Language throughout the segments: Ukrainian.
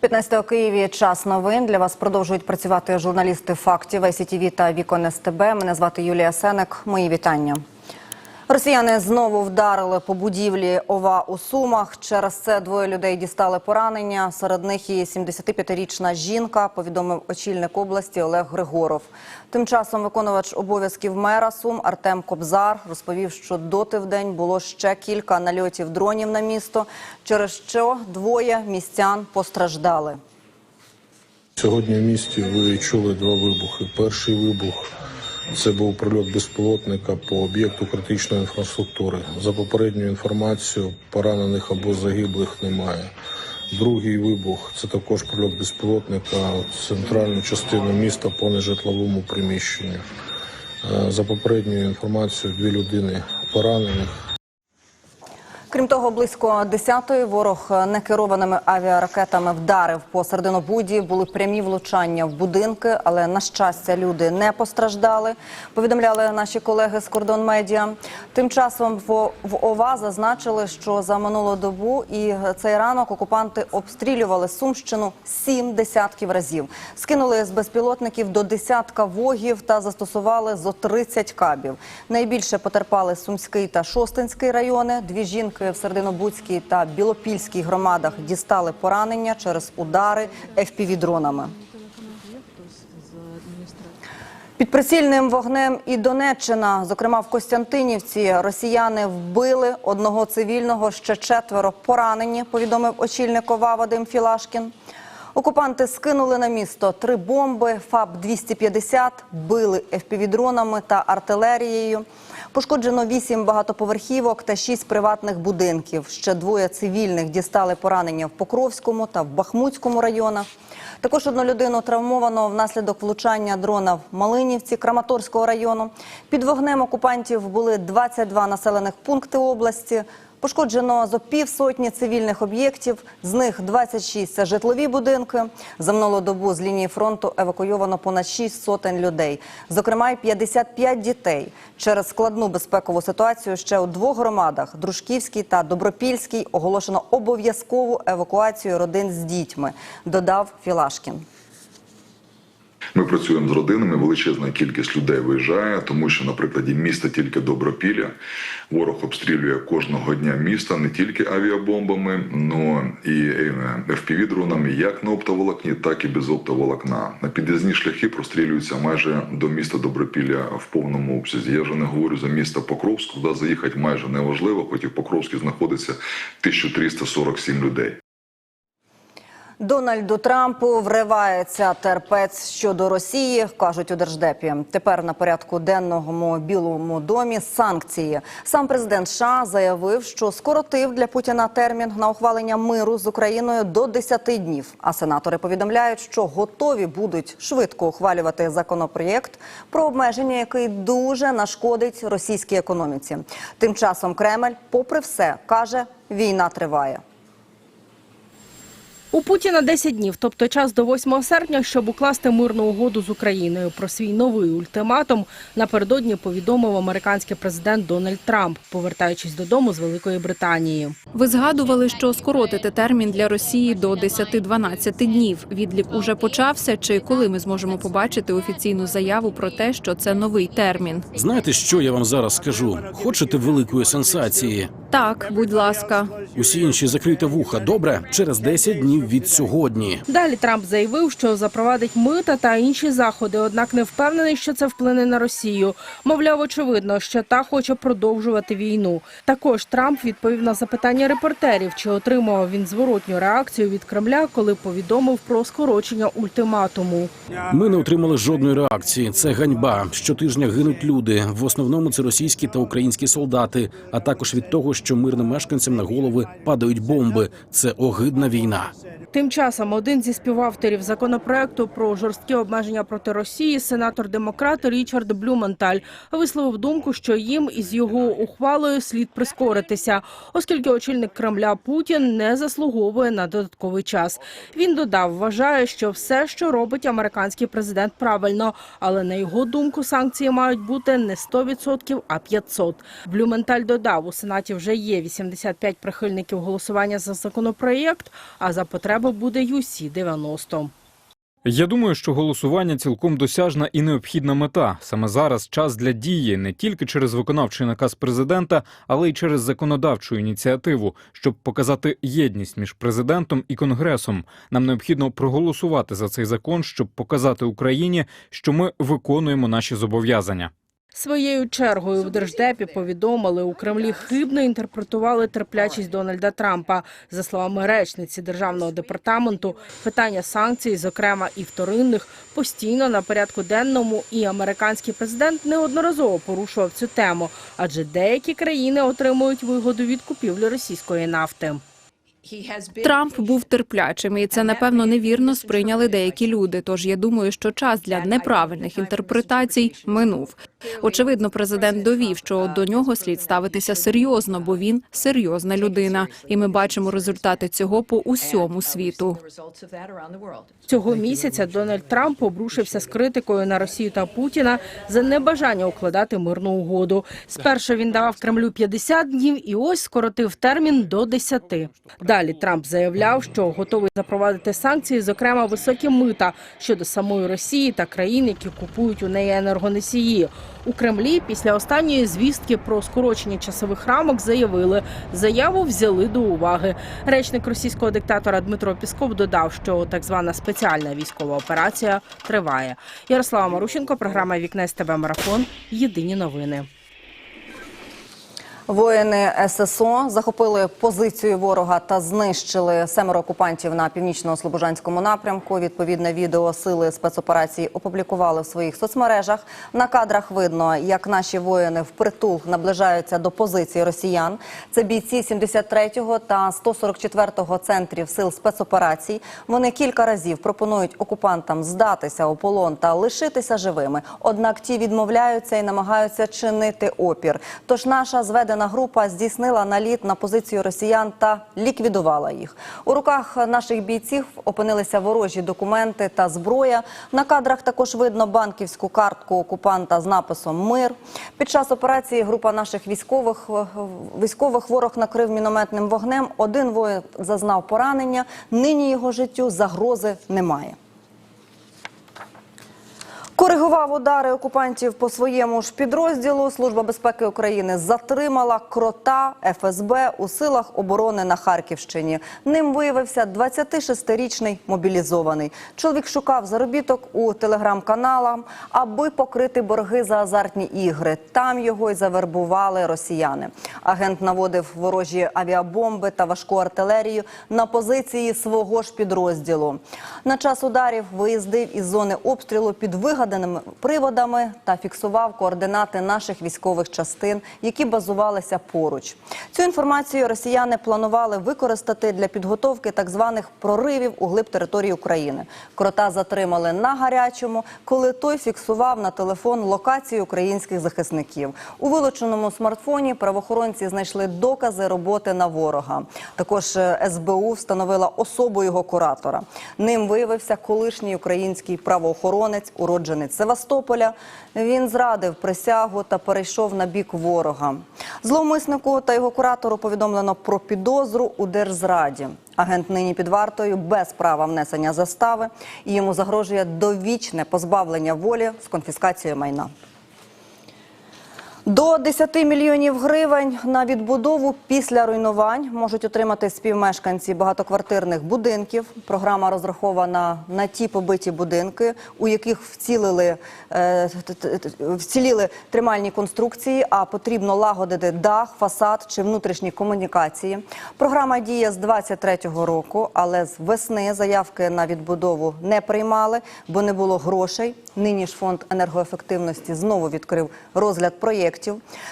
15 Києві час новин. Для вас продовжують працювати журналісти фактів ICTV та Вікон СТБ. Мене звати Юлія Сенек. Мої вітання. Росіяни знову вдарили по будівлі ОВА у Сумах. Через це двоє людей дістали поранення. Серед них і 75-річна жінка, повідомив очільник області Олег Григоров. Тим часом виконувач обов'язків мера Сум Артем Кобзар розповів, що доти в день було ще кілька нальотів дронів на місто, через що двоє містян постраждали. Сьогодні в місті ви чули два вибухи. Перший вибух це був прильот безпілотника по об'єкту критичної інфраструктури. За попередньою інформацією, поранених або загиблих немає. Другий вибух це також прильот безпілотника в центральну частину міста по нежитловому приміщенню. Е, За попередньою інформацією, дві людини поранених. Крім того, близько 10-ї ворог некерованими авіаракетами вдарив по Сердинобуді. Були прямі влучання в будинки, але на щастя люди не постраждали. Повідомляли наші колеги з кордон медіа. Тим часом в, ОВА зазначили, що за минулу добу і цей ранок окупанти обстрілювали Сумщину сім десятків разів. Скинули з безпілотників до десятка вогів та застосували зо 30 кабів. Найбільше потерпали Сумський та Шостинський райони. Дві жінки в Сердинобудській та Білопільській громадах дістали поранення через удари FPV-дронами. Під прицільним вогнем і Донеччина, зокрема в Костянтинівці, росіяни вбили одного цивільного, ще четверо поранені, повідомив очільник ОВА Вадим Філашкін. Окупанти скинули на місто три бомби ФАБ-250, били FPV-дронами та артилерією. Пошкоджено вісім багатоповерхівок та шість приватних будинків. Ще двоє цивільних дістали поранення в Покровському та в Бахмутському районах. Також одну людину травмовано внаслідок влучання дрона в Малинівці Краматорського району. Під вогнем окупантів були 22 населених пункти області. Пошкоджено зо півсотні цивільних об'єктів, з них 26 – це житлові будинки. За минулу добу з лінії фронту евакуйовано понад 6 сотень людей, зокрема й 55 дітей. Через складну безпекову ситуацію ще у двох громадах – Дружківській та Добропільській – оголошено обов'язкову евакуацію родин з дітьми, додав Філашкін. Ми працюємо з родинами. Величезна кількість людей виїжджає, тому що, на прикладі міста тільки Добропілля ворог обстрілює кожного дня міста не тільки авіабомбами, але і FPV-дронами, як на оптоволокні, так і без оптоволокна. На під'їзні шляхи прострілюються майже до міста Добропілля в повному обсязі. Я вже не говорю за місто Покровськ, куди заїхати майже неважливо, хоч і в Покровську знаходиться 1347 людей. Дональду Трампу вривається терпець щодо Росії, кажуть у держдепі. Тепер на порядку денному білому домі санкції. Сам президент США заявив, що скоротив для Путіна термін на ухвалення миру з Україною до 10 днів. А сенатори повідомляють, що готові будуть швидко ухвалювати законопроєкт про обмеження, який дуже нашкодить російській економіці. Тим часом Кремль, попри все, каже, війна триває. У Путіна 10 днів, тобто час до 8 серпня, щоб укласти мирну угоду з Україною. Про свій новий ультиматум напередодні повідомив американський президент Дональд Трамп, повертаючись додому з Великої Британії. Ви згадували, що скоротити термін для Росії до 10-12 днів. Відлік уже почався. Чи коли ми зможемо побачити офіційну заяву про те, що це новий термін? Знаєте, що я вам зараз скажу? Хочете великої сенсації? Так, будь ласка. Усі інші закрийте вуха. Добре, через 10 днів від сьогодні. Далі Трамп заявив, що запровадить мита та інші заходи, однак не впевнений, що це вплине на Росію. Мовляв, очевидно, що та хоче продовжувати війну. Також Трамп відповів на запитання репортерів, чи отримав він зворотню реакцію від Кремля, коли повідомив про скорочення ультиматуму. Ми не отримали жодної реакції. Це ганьба. Щотижня гинуть люди. В основному це російські та українські солдати, а також від того, що мирним мешканцям на голови падають бомби. Це огидна війна. Тим часом один зі співавторів законопроекту про жорсткі обмеження проти Росії, сенатор демократ Річард Блюменталь, висловив думку, що їм із його ухвалою слід прискоритися, оскільки очільник Кремля Путін не заслуговує на додатковий час. Він додав, вважає, що все, що робить американський президент, правильно, але на його думку санкції мають бути не 100%, а 500%. Блюменталь додав, у сенаті вже є 85 прихильників голосування за законопроєкт, а за потреба буде UC-90. Я думаю, що голосування цілком досяжна і необхідна мета. Саме зараз час для дії не тільки через виконавчий наказ президента, але й через законодавчу ініціативу, щоб показати єдність між президентом і конгресом. Нам необхідно проголосувати за цей закон, щоб показати Україні, що ми виконуємо наші зобов'язання. Своєю чергою в держдепі повідомили, у Кремлі хибно інтерпретували терплячість Дональда Трампа. За словами речниці державного департаменту, питання санкцій, зокрема і вторинних, постійно на порядку денному, і американський президент неодноразово порушував цю тему, адже деякі країни отримують вигоду від купівлі російської нафти. Трамп був терплячим, і це напевно невірно сприйняли деякі люди. Тож я думаю, що час для неправильних інтерпретацій минув. Очевидно, президент довів, що до нього слід ставитися серйозно, бо він серйозна людина, і ми бачимо результати цього по усьому світу. Цього місяця Дональд Трамп обрушився з критикою на Росію та Путіна за небажання укладати мирну угоду. Спершу він давав Кремлю 50 днів і ось скоротив термін до 10. Далі Трамп заявляв, що готовий запровадити санкції, зокрема високі мита щодо самої Росії та країн, які купують у неї енергоносії. У Кремлі після останньої звістки про скорочення часових рамок заявили, заяву взяли до уваги. Речник російського диктатора Дмитро Пісков додав, що так звана спеціальна військова операція триває. Ярослава Марущенко, програма Вікне СТБ Марафон. Єдині новини. Воїни ССО захопили позицію ворога та знищили семеро окупантів на північно-слобожанському напрямку. Відповідне відео сили спецоперації опублікували в своїх соцмережах. На кадрах видно, як наші воїни впритул наближаються до позиції росіян. Це бійці 73-го та 144-го центрів сил спецоперацій. Вони кілька разів пропонують окупантам здатися у полон та лишитися живими. Однак ті відмовляються і намагаються чинити опір. Тож наша зведена група здійснила наліт на позицію росіян та ліквідувала їх. У руках наших бійців опинилися ворожі документи та зброя. На кадрах також видно банківську картку окупанта з написом Мир. Під час операції група наших військових військових ворог накрив мінометним вогнем. Один воїн зазнав поранення. Нині його життю загрози немає. Коригував удари окупантів по своєму ж підрозділу. Служба безпеки України затримала крота ФСБ у силах оборони на Харківщині. Ним виявився 26-річний мобілізований. Чоловік шукав заробіток у телеграм-каналах, аби покрити борги за азартні ігри. Там його й завербували росіяни. Агент наводив ворожі авіабомби та важку артилерію на позиції свого ж підрозділу. На час ударів виїздив із зони обстрілу під вигаданими приводами та фіксував координати наших військових частин, які базувалися поруч. Цю інформацію росіяни планували використати для підготовки так званих проривів у глиб території України. Крота затримали на гарячому, коли той фіксував на телефон локацію українських захисників. У вилученому смартфоні правоохоронці знайшли докази роботи на ворога. Також е, СБУ встановила особу його куратора. Ним виявився колишній український правоохоронець, уродженець Севастополя. Він зрадив присягу та перейшов на бік ворога. Зловмиснику та його куратору повідомлено про підозру у держзраді. Агент нині під вартою без права внесення застави і йому загрожує довічне позбавлення волі з конфіскацією майна. До 10 мільйонів гривень на відбудову після руйнувань можуть отримати співмешканці багатоквартирних будинків. Програма розрахована на ті побиті будинки, у яких вцілили, е, вціліли тримальні конструкції, а потрібно лагодити дах, фасад чи внутрішні комунікації. Програма діє з 23-го року, але з весни заявки на відбудову не приймали, бо не було грошей. Нині ж фонд енергоефективності знову відкрив розгляд проєктів.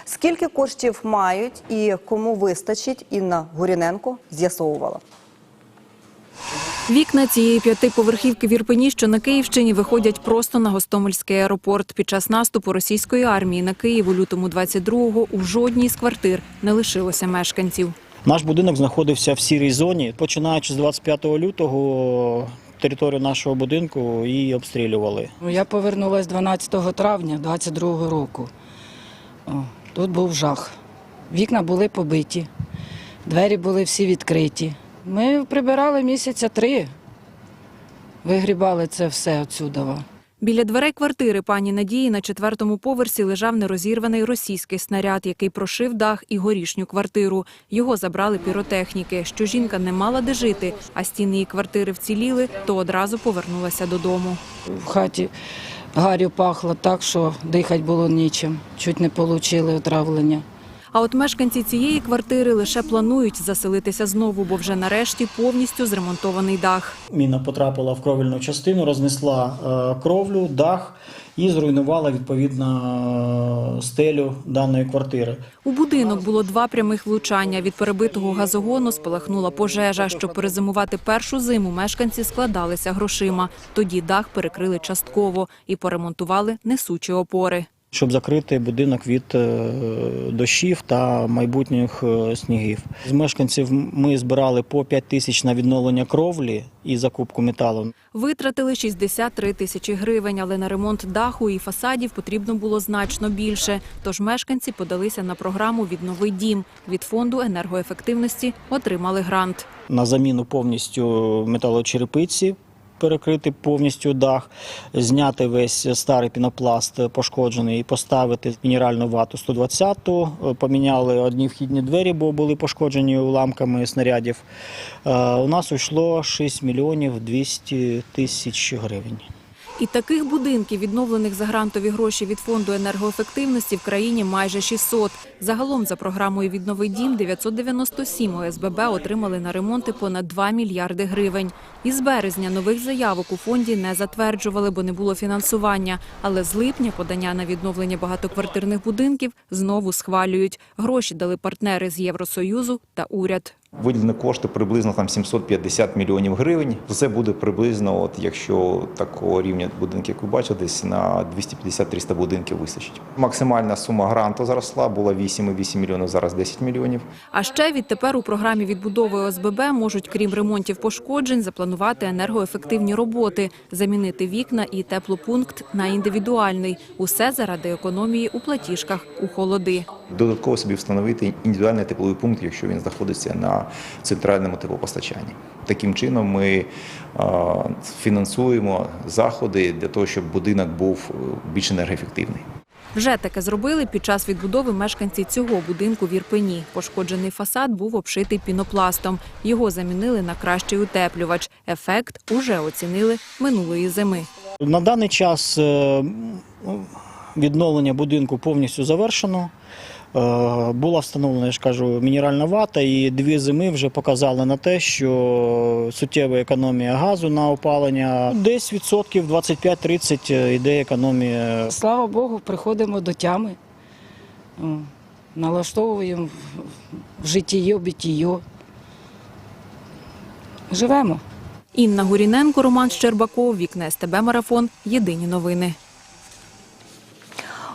Скільки коштів мають і кому вистачить, Інна Гуріненко з'ясовувала. Вікна цієї п'ятиповерхівки в Ірпені, що на Київщині, виходять просто на Гостомельський аеропорт. Під час наступу російської армії на Київ у лютому 22-го у жодній з квартир не лишилося мешканців. Наш будинок знаходився в сірій зоні. Починаючи з 25 лютого, територію нашого будинку і обстрілювали. Ну, Я повернулася 12 травня 22 року. О, тут був жах. Вікна були побиті, двері були всі відкриті. Ми прибирали місяця три. Вигрібали це все отсюдова. Біля дверей квартири пані Надії на четвертому поверсі лежав нерозірваний російський снаряд, який прошив дах і горішню квартиру. Його забрали піротехніки. Що жінка не мала де жити, а стіни її квартири вціліли, то одразу повернулася додому. В хаті гарю пахло так, що дихати було нічим. Чуть не отримали отравлення. А от мешканці цієї квартири лише планують заселитися знову, бо вже нарешті повністю зремонтований дах. Міна потрапила в кровельну частину, рознесла е, кровлю, дах і зруйнувала відповідно е, стелю даної квартири. У будинок було два прямих влучання. Від перебитого газогону спалахнула пожежа. Щоб перезимувати першу зиму, мешканці складалися грошима. Тоді дах перекрили частково і поремонтували несучі опори. Щоб закрити будинок від е, дощів та майбутніх е, снігів. З мешканців ми збирали по 5 тисяч на відновлення кровлі і закупку металу. Витратили 63 тисячі гривень, але на ремонт даху і фасадів потрібно було значно більше. Тож мешканці подалися на програму «Віднови дім». Від фонду енергоефективності отримали грант. На заміну повністю металочерепиці. Перекрити повністю дах, зняти весь старий пінопласт пошкоджений і поставити мінеральну вату 120-ту. Поміняли одні вхідні двері, бо були пошкоджені уламками снарядів. Е, У нас уйшло 6 мільйонів 200 тисяч гривень. І таких будинків, відновлених за грантові гроші від фонду енергоефективності, в країні майже 600. Загалом за програмою «Віднови дім» 997 ОСББ отримали на ремонти понад 2 мільярди гривень. Із березня нових заявок у фонді не затверджували, бо не було фінансування. Але з липня подання на відновлення багатоквартирних будинків знову схвалюють. Гроші дали партнери з Євросоюзу та уряд. Виділені кошти приблизно там 750 мільйонів гривень. Це буде приблизно, от якщо такого рівня будинків, як ви бачите, десь на 250-300 будинків вистачить. Максимальна сума гранту зросла, була 8,8 мільйонів, зараз 10 мільйонів. А ще відтепер у програмі відбудови ОСББ можуть, крім ремонтів пошкоджень, запланувати енергоефективні роботи, замінити вікна і теплопункт на індивідуальний. Усе заради економії у платіжках у холоди. Додатково собі встановити індивідуальний тепловий пункт, якщо він знаходиться на центральному теплопостачанні. Таким чином ми е, фінансуємо заходи для того, щоб будинок був е, більш енергоефективний. Вже таке зробили під час відбудови мешканці цього будинку в Ірпені. Пошкоджений фасад був обшитий пінопластом. Його замінили на кращий утеплювач. Ефект уже оцінили минулої зими. На даний час е, відновлення будинку повністю завершено. Е, Була встановлена, я ж кажу, мінеральна вата, і дві зими вже показали на те, що суттєва економія газу на опалення. Десь відсотків 25-30 йде економія. Слава Богу, приходимо до тями. Налаштовуємо в життєє, бітіє. Живемо. Інна Гуріненко, Роман Щербаков, Вікне СТБ Марафон. Єдині новини.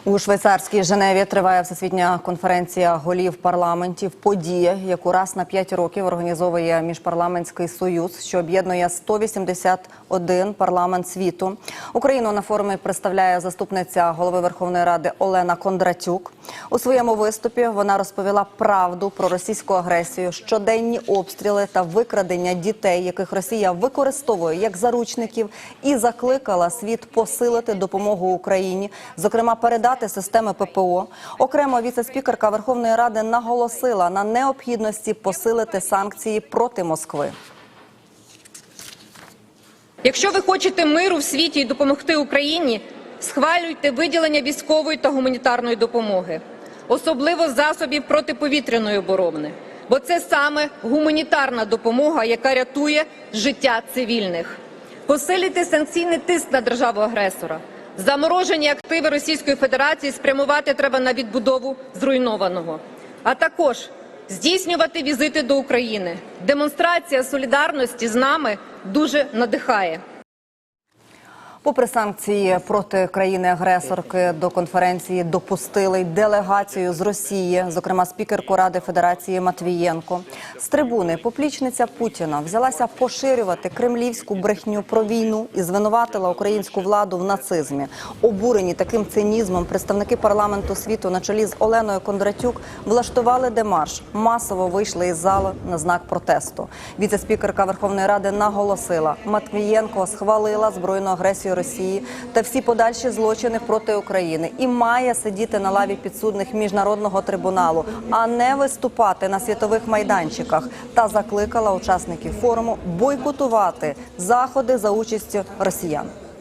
У швейцарській Женеві триває всесвітня конференція голів парламентів. Подія, яку раз на 5 років організовує міжпарламентський союз, що об'єднує 181 парламент світу. Україну на форумі представляє заступниця голови Верховної Ради Олена Кондратюк. У своєму виступі вона розповіла правду про російську агресію, щоденні обстріли та викрадення дітей, яких Росія використовує як заручників, і закликала світ посилити допомогу Україні, зокрема передати системи ППО. Окремо віце-спікерка Верховної Ради наголосила на необхідності посилити санкції проти Москви. Якщо ви хочете миру в світі і допомогти Україні, схвалюйте виділення військової та гуманітарної допомоги, особливо засобів протиповітряної оборони, бо це саме гуманітарна допомога, яка рятує життя цивільних. Посилити санкційний тиск на державу агресора. Заморожені активи Російської Федерації спрямувати треба на відбудову зруйнованого, а також здійснювати візити до України. Демонстрація солідарності з нами дуже надихає. Попри санкції проти країни-агресорки до конференції допустили й делегацію з Росії, зокрема спікерку Ради Федерації Матвієнко. З трибуни поплічниця Путіна взялася поширювати кремлівську брехню про війну і звинуватила українську владу в нацизмі. Обурені таким цинізмом представники парламенту світу на чолі з Оленою Кондратюк влаштували демарш. Масово вийшли із залу на знак протесту. Віце-спікерка Верховної Ради наголосила, Матвієнко схвалила збройну агресію Росії та всі подальші злочини проти України і має сидіти на лаві підсудних міжнародного трибуналу, а не виступати на світових майданчиках. Та закликала учасників форуму бойкотувати заходи за участю росіян.